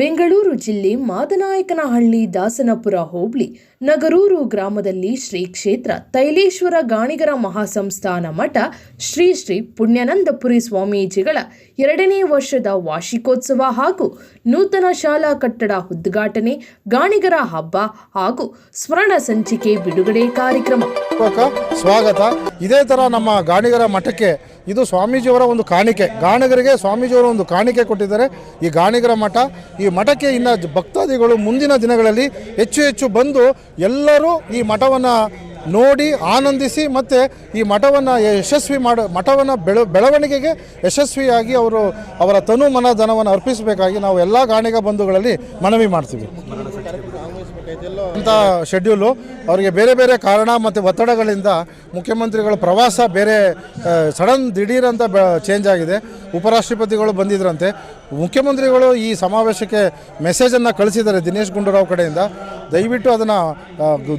ಬೆಂಗಳೂರು ಜಿಲ್ಲೆ ಮಾದನಾಯಕನಹಳ್ಳಿ ದಾಸನಪುರ ಹೋಬಳಿ ನಗರೂರು ಗ್ರಾಮದಲ್ಲಿ ಶ್ರೀ ಕ್ಷೇತ್ರ ತೈಲೇಶ್ವರ ಗಾಣಿಗರ ಮಹಾಸಂಸ್ಥಾನ ಮಠ ಶ್ರೀ ಶ್ರೀ ಪುಣ್ಯಾನಂದಪುರಿ ಸ್ವಾಮೀಜಿಗಳ ಎರಡನೇ ವರ್ಷದ ವಾರ್ಷಿಕೋತ್ಸವ ಹಾಗೂ ನೂತನ ಶಾಲಾ ಕಟ್ಟಡ ಉದ್ಘಾಟನೆ, ಗಾಣಿಗರ ಹಬ್ಬ ಹಾಗೂ ಸ್ಮರಣ ಸಂಚಿಕೆ ಬಿಡುಗಡೆ ಕಾರ್ಯಕ್ರಮ. ಸ್ವಾಗತ. ಇದೇ ಥರ ನಮ್ಮ ಗಾಣಿಗರ ಮಠಕ್ಕೆ ಇದು ಸ್ವಾಮೀಜಿಯವರ ಒಂದು ಕಾಣಿಕೆ. ಗಾಣಿಗರಿಗೆ ಸ್ವಾಮೀಜಿಯವರ ಒಂದು ಕಾಣಿಕೆ ಕೊಟ್ಟಿದ್ದಾರೆ. ಈ ಗಾಣಿಗರ ಮಠ, ಈ ಮಠಕ್ಕೆ ಇನ್ನು ಭಕ್ತಾದಿಗಳು ಮುಂದಿನ ದಿನಗಳಲ್ಲಿ ಹೆಚ್ಚು ಹೆಚ್ಚು ಬಂದು ಎಲ್ಲರೂ ಈ ಮಠವನ್ನು ನೋಡಿ ಆನಂದಿಸಿ ಮತ್ತು ಈ ಮಠವನ್ನು ಯಶಸ್ವಿ ಮಾಡ, ಮಠವನ್ನು ಬೆಳ, ಬೆಳವಣಿಗೆಗೆ ಯಶಸ್ವಿಯಾಗಿ ಅವರು ಅವರ ತನು ಮನ ಧನವನ್ನು ಅರ್ಪಿಸಬೇಕಾಗಿ ನಾವು ಎಲ್ಲ ಗಾಣಿಗ ಬಂಧುಗಳಲ್ಲಿ ಮನವಿ ಮಾಡ್ತೀವಿ. ಅಂತ ಶೆಡ್ಯೂಲು ಅವರಿಗೆ ಬೇರೆ ಬೇರೆ ಕಾರಣ ಮತ್ತು ಒತ್ತಡಗಳಿಂದ ಮುಖ್ಯಮಂತ್ರಿಗಳ ಪ್ರವಾಸ ಬೇರೆ ಸಡನ್ ದಿಢೀರಂತ ಅಂತ ಬ ಚೇಂಜ್ ಆಗಿದೆ. ಉಪರಾಷ್ಟ್ರಪತಿಗಳು ಬಂದಿದ್ರಂತೆ. ಮುಖ್ಯಮಂತ್ರಿಗಳು ಈ ಸಮಾವೇಶಕ್ಕೆ ಮೆಸೇಜನ್ನು ಕಳಿಸಿದ್ದಾರೆ ದಿನೇಶ್ ಗುಂಡೂರಾವ್ ಕಡೆಯಿಂದ. ದಯವಿಟ್ಟು ಅದನ್ನು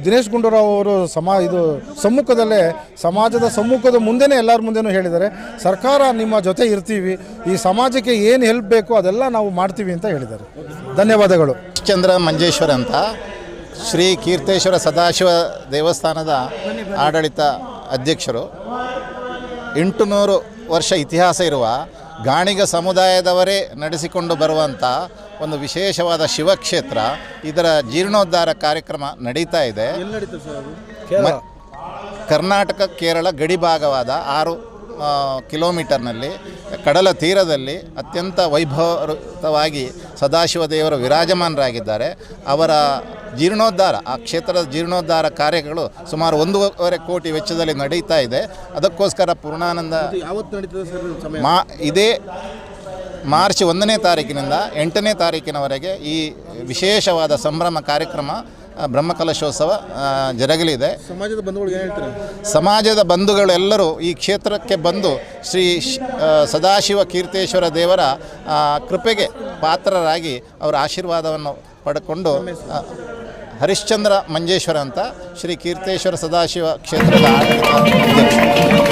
ದಿನೇಶ್ ಗುಂಡೂರಾವ್ ಅವರು ಸಮಾ ಇದು ಸಮ್ಮುಖದಲ್ಲೇ ಸಮಾಜದ ಸಮ್ಮುಖದ ಮುಂದೆನೇ ಎಲ್ಲರ ಮುಂದೆನೂ ಹೇಳಿದ್ದಾರೆ. ಸರ್ಕಾರ ನಿಮ್ಮ ಜೊತೆ ಇರ್ತೀವಿ. ಈ ಸಮಾಜಕ್ಕೆ ಏನು ಹೆಲ್ಪ್ ಬೇಕು ಅದೆಲ್ಲ ನಾವು ಮಾಡ್ತೀವಿ ಅಂತ ಹೇಳಿದ್ದಾರೆ. ಧನ್ಯವಾದಗಳು. ಚಂದ್ರ ಮಂಜೇಶ್ವರ್ ಅಂತ. ಶ್ರೀ ಕೀರ್ತೇಶ್ವರ ಸದಾಶಿವ ದೇವಸ್ಥಾನದ ಆಡಳಿತ ಅಧ್ಯಕ್ಷರು. ಎಂಟುನೂರು ವರ್ಷ ಇತಿಹಾಸ ಇರುವ ಗಾಣಿಗ ಸಮುದಾಯದವರೇ ನಡೆಸಿಕೊಂಡು ಬರುವಂಥ ಒಂದು ವಿಶೇಷವಾದ ಶಿವಕ್ಷೇತ್ರ ಇದರ ಜೀರ್ಣೋದ್ಧಾರ ಕಾರ್ಯಕ್ರಮ ನಡೀತಾ ಇದೆ. ಕರ್ನಾಟಕ ಕೇರಳ ಗಡಿ ಭಾಗವಾದ ಆರು ಕಿಲೋಮೀಟರ್ನಲ್ಲಿ ಕಡಲ ತೀರದಲ್ಲಿ ಅತ್ಯಂತ ವೈಭವತವಾಗಿ ಸದಾಶಿವ ದೇವರು ವಿರಾಜಮಾನರಾಗಿದ್ದಾರೆ. ಅವರ ಜೀರ್ಣೋದ್ಧಾರ ಆ ಕ್ಷೇತ್ರದ ಜೀರ್ಣೋದ್ಧಾರ ಕಾರ್ಯಗಳು ಸುಮಾರು ಒಂದೂವರೆ ಕೋಟಿ ವೆಚ್ಚದಲ್ಲಿ ನಡೀತಾ ಇದೆ. ಅದಕ್ಕೋಸ್ಕರ ಪೂರ್ಣಾನಂದ ಮಾ ಇದೇ ಮಾರ್ಚ್ ಒಂದನೇ ತಾರೀಕಿನಿಂದ ಎಂಟನೇ ತಾರೀಕಿನವರೆಗೆ ಈ ವಿಶೇಷವಾದ ಸಂಭ್ರಮ ಕಾರ್ಯಕ್ರಮ ಬ್ರಹ್ಮಕಲಶೋತ್ಸವ ಜರಗಲಿದೆ ಸಮಾಜದ ಬಂಧುಗಳು ಏನು ಹೇಳ್ತಾರೆ ಸಮಾಜದ ಬಂಧುಗಳೆಲ್ಲರೂ ಈ ಕ್ಷೇತ್ರಕ್ಕೆ ಬಂದು ಶ್ರೀ ಸದಾಶಿವ ಕೀರ್ತೇಶ್ವರ ದೇವರ ಕೃಪೆಗೆ ಪಾತ್ರರಾಗಿ ಅವರ ಆಶೀರ್ವಾದವನ್ನು ಪಡ್ಕೊಂಡು ಹರಿಶ್ಚಂದ್ರ ಮಂಜೇಶ್ವರ ಅಂತ ಶ್ರೀ ಕೀರ್ತೇಶ್ವರ ಸದಾಶಿವ ಕ್ಷೇತ್ರದ ಆಡಳಿತ.